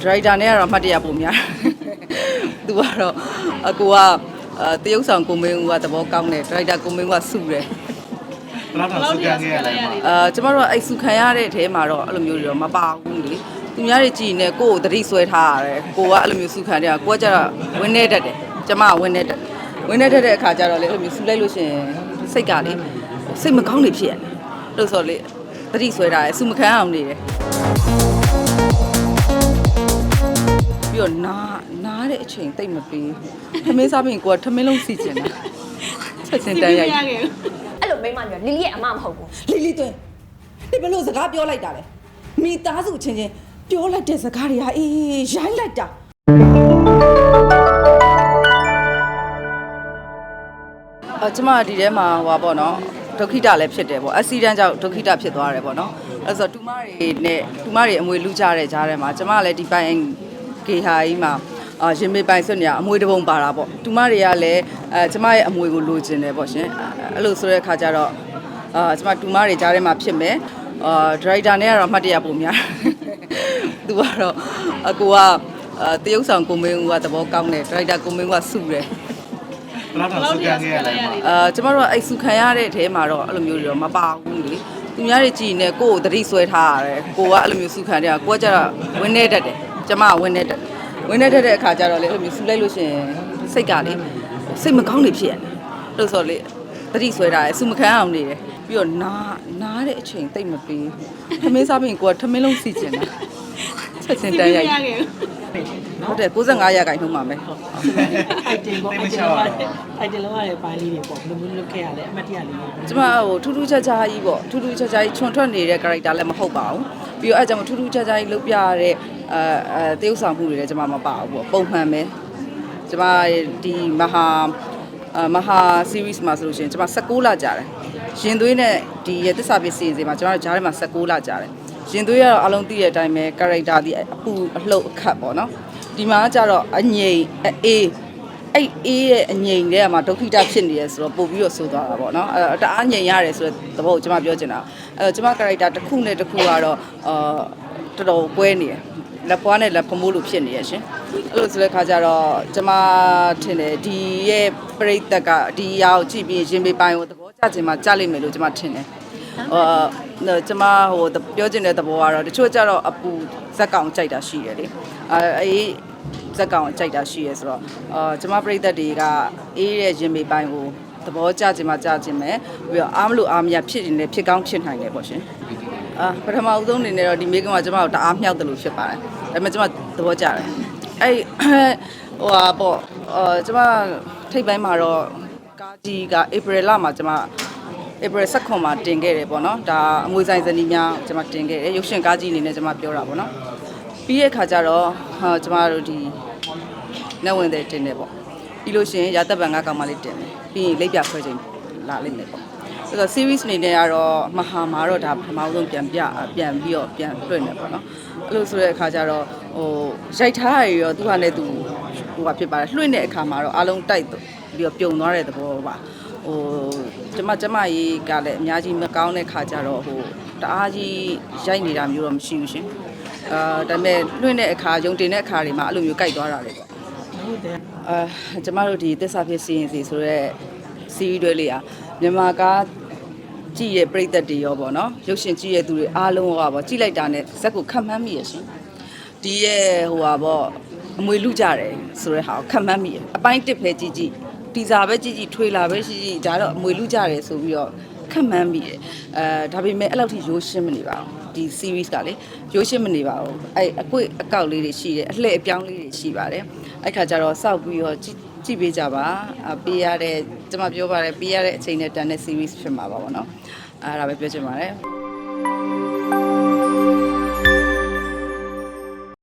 ဒရိုက်တာနဲ့ကတော့အမှတ်တရပုံများသူကတော့အကူကအာတရုပ်ဆောင်ကိုမင်းဦးကသဘောကောင်းတယ်ဒရိုက်တာကိုမင်းဦးကစုတယ်ဘယ်တော့ဆုခံခဲ့ရလဲမအာကျမတို့ကအဲ့စုခံရတဲ့အထဲမှာတော့အဲ့လိုမျိုးတွေတော့မပါဘူးလေသူများတွေကြည်နေကိုယ့်ကိုသတိဆွဲထားရတယ်ကိုကအဲ့လိုမျိုးစုခံတယ်ကိုကကျတော့ဝင်းနေတတ်တယ်ကျမကဝင်းနေတတ်ဝင်းနေတတ်တဲ့အခါကျတော့လေအဲ့လိုမျိုးစုလိုက်လို့ရှရင်စိတ်ကလေစိတ်မကောင်းနေဖြစ်ရတယ်လို့ဆိုလေသတိဆွဲထားတယ်စုမခံအောင်နေတယ် ပြီးတော့နားနားတဲ့အချိန်တိတ်မပေးထမင်းစားပြီးရင်ကိုကထမင်းလုံးစီကျင်တာချက်ချင်းတန်းရိုက်အဲ့လိုမိမမျိုးလီလီရဲ့အမမဟုတ်ဘူးလီလီတွင်ဒီဘလို့စကားပြောလိုက်တာလဲမိသားစုချင်းချင်းပြောလိုက်တဲ့စကားတွေကအေးရိုင်းလိုက်တာအကျမဒီထဲမှာဟိုပါပေါ့နော်ဒုက္ခိတလည်းဖြစ်တယ်ပေါ့အက်ဆီဒန့်ကြောင့်ဒုက္ခိတဖြစ်သွားတယ်ပေါ့နော်အဲ့ဆိုတူမတွေနဲ့တူမတွေအမွေလူကြတဲ့ကြားထဲမှာကျမလည်းဒီပိုင် ကေဟာကြီးမှာအာရင်မေးပိုင်စွတ်နေရအမွေတစ်ပုံပါတာပေါ့တူမတွေကလည်းအဲကျမရဲ့အမွေကိုလိုချင်တယ်ပေါ့ရှင်အဲ့လိုဆိုတဲ့အခါကျတော့အာကျွန်မတူမတွေကြားထဲမှာဖြစ်မယ်အာဒရိုက်တာနဲ့ကတော့အမှတ်တရပုံများသူကတော့အကူကအာတရုပ်ဆောင်ကိုမင်းဦးကသဘောကောင်းတယ်ဒရိုက်တာကိုမင်းဦးကစုတယ်ဘယ်တော့ဆုခံခဲ့ရလဲမအာကျွန်မတို့ကအဲ့စုခံရတဲ့အထဲမှာတော့အဲ့လိုမျိုးတွေတော့မပါဘူးလေသူများတွေကြည်နေကိုယ့်ကိုသတိဆွဲထားရတယ်ကိုကအဲ့လိုမျိုးစုခံတယ်ကိုကကျတော့ဝင်းနေတတ်တယ် ကျမကဝင်းနေတတ်တယ်ဝင်းနေတတ်တဲ့အခါကျတော့လေအဲ့လိုမျိုးစုလိုက်လို့ရှရင်စိတ်ကလေစိတ်မကောင်းနေဖြစ်ရတယ်လို့ဆိုလေတတိဆွဲတာရယ်စုမခံအောင်နေတယ်ပြီးတော့နားနားတဲ့အချိန်တိတ်မပေးထမင်းစားပြီးရင်ကိုကထမင်းလုံးစီကျင်တာချက်ချင်းတန်းရိုက်ဟုတ်တယ်65ရာခိုင်နှုန်းပါမယ်အိုက်တင်ပေါ့အိုက်တင်လောက်ရတယ်အိုက်တင်လောက်ရတဲ့ပိုင်းလေးတွေပေါ့ဘယ်လိုမျိုးလုပ်ခဲ့ရလဲအမတ်တရလေးတွေကျမဟိုထူးထူးခြားခြားကြီးပေါ့ထူးထူးခြားခြားကြီးချွန်ထွက်နေတဲ့ character လည်းမဟုတ်ပါဘူးပြီးတော့အဲကြောင့်ထူးထူးခြားခြားကြီးလုပ်ပြရတဲ့ အဲအဲတရုပ်ဆောင်မှုတွေလည်းကျမမပါဘူးပေါ့ပုံမှန်ပဲကျမဒီမဟာအမဟာ series မှာဆိုလို့ရှိရင်ကျမ16လကြာတယ်ရင်သွေးနဲ့ဒီရသစ္စာပစ္စည်းစီမှာကျမတို့ဂျားထဲမှာ16လကြာတယ်ရင်သွေးကတော့အလုံးသိတဲ့အတိုင်းပဲ character ဒီအပူအလှုပ်အခတ်ပေါ့နော်ဒီမှာကကျတော့အငိမ့်အေးအဲ့အေးရဲ့အငိမ့်တဲ့မှာဒုက္ခိတဖြစ်နေရဆိုတော့ပို့ပြီးတော့ဆိုသွားတာပေါ့နော်အဲတအားငိမ့်ရတယ်ဆိုတဲ့သဘောကိုကျမပြောချင်တာအဲတော့ကျမ character တစ်ခုနဲ့တစ်ခုကတော့အာတော်တော်ကွဲနေတယ် လက်ပွားနဲ့လက်ဖမိုးလိုဖြစ်နေရရှင်အဲ့လိုဆိုတဲ့ခါကျတော့ကျမထင်တယ်ဒီရဲ့ပြိတ္တကဒီအရာကိုကြည့်ပြီးရင်မေပိုင်းကိုသဘောကျချင်မှကြားလိမ့်မယ်လို့ကျမထင်တယ်အာကျမဟိုပြောချင်တဲ့သဘောကတော့တချို့ကျတော့အပူဇက်ကောင်ကြိုက်တာရှိတယ်လေအဲအေးဇက်ကောင်ကြိုက်တာရှိရဲဆိုတော့အာကျမပြိတ္တတွေကအေးတဲ့ရင်မေပိုင်းကိုသဘောကျချင်မှကြားချင်မယ်ပြီးတော့အားမလို့အားမရဖြစ်နေတယ်ဖြစ်ကောင်းဖြစ်နိုင်တယ်ပေါ့ရှင် အာပထမဦးဆုံးအနေနဲ့တော့ဒီမိကမကျွန်မတို့တအားမြောက်တယ်လို့ဖြစ်ပါတယ်ဒါပေမဲ့ကျွန်မသဘောကျတယ်အဲ့ဟိုဟာပေါ့အာကျွန်မထိပ်ပိုင်းမှာတော့ကားကြီးကဧပြီလမှာကျွန်မဧပြီ16မှာတင်ခဲ့တယ်ပေါ့နော်ဒါအမွေဆိုင်ဇနီးများကျွန်မတင်ခဲ့တယ်ရုပ်ရှင်ကားကြီးအနေနဲ့ကျွန်မပြောတာပေါ့နော်ပြီးရဲ့ခါကျတော့ဟာကျွန်မတို့ဒီ net ဝင်တဲ့တင်တယ်ပေါ့ပြီးလို့ရှိရင်ရာသက်ပံကကောင်မလေးတင်တယ်ပြီးရင်လိပ်ပြခွဲချိန်လာလိမ့်မယ်ပေါ့ ဆိုတော့ series အနေနဲ့ကတော့မဟာမှာတော့ဒါပထမဆုံးပြန်ပြပြန်ပြီးတော့ပြန်လွှင့်နေပေါ့နော်အဲ့လိုဆိုတဲ့အခါကျတော့ဟိုရိုက်ထားရရောသူကလည်းသူဟိုကဖြစ်ပါတယ်လွှင့်တဲ့အခါမှာတော့အားလုံးတိုက်ပြီးတော့ပြုံသွားတဲ့သဘောပါဟိုကျမကျမရေးကလည်းအများကြီးမကောင်းတဲ့ခါကျတော့ဟိုတအားကြီးရိုက်နေတာမျိုးတော့မရှိဘူးရှင်အာဒါပေမဲ့လွှင့်တဲ့အခါယုံတင်တဲ့အခါတွေမှာအဲ့လိုမျိုးကြိုက်သွားတာလေပေါ့ဟုတ်တယ်အာကျမတို့ဒီသစ္စာဖြစ်စီရင်စီဆိုတော့စီးရီးတွေလေးอ่ะမြန်မာကား ကြည့်ရဲ့ပြိသက်တွေရောပေါ့နော်ရုပ်ရှင်ကြည့်ရဲ့သူတွေအားလုံးကပေါ့ကြည့်လိုက်တာနဲ့ဇက်ကိုခတ်မှန်းမိရရှင်ဒီရဲ့ဟိုဟာပေါ့အမွေလူကြတယ်ဆိုတဲ့ဟာကိုခတ်မှန်းမိရအပိုင်းတစ်ပဲကြည့်ကြည့်တီဇာပဲကြည့်ကြည့်ထွေလာပဲရှိကြည့်ဒါတော့အမွေလူကြတယ်ဆိုပြီးတော့ခတ်မှန်းမိတယ်အဲဒါပေမဲ့အဲ့လောက်ထိရိုးရှင်းမနေပါဘူးဒီ series ကလေရိုးရှင်းမနေပါဘူးအဲ့အကွေ့အကောက်လေးတွေရှိတယ်အလှည့်အပြောင်းလေးတွေရှိပါတယ်အဲ့ခါကျတော့စောက်ပြီးတော့ကြည့်ကြည့်ပေးကြပါအပေးရတဲ့ ကျွန်မပြောပါတယ်ပေးရတဲ့အချိန်နဲ့တန်တဲ့ series ဖြစ်မှာပါဗောနော်အဲ့ဒါပဲပြောချင်ပါတယ်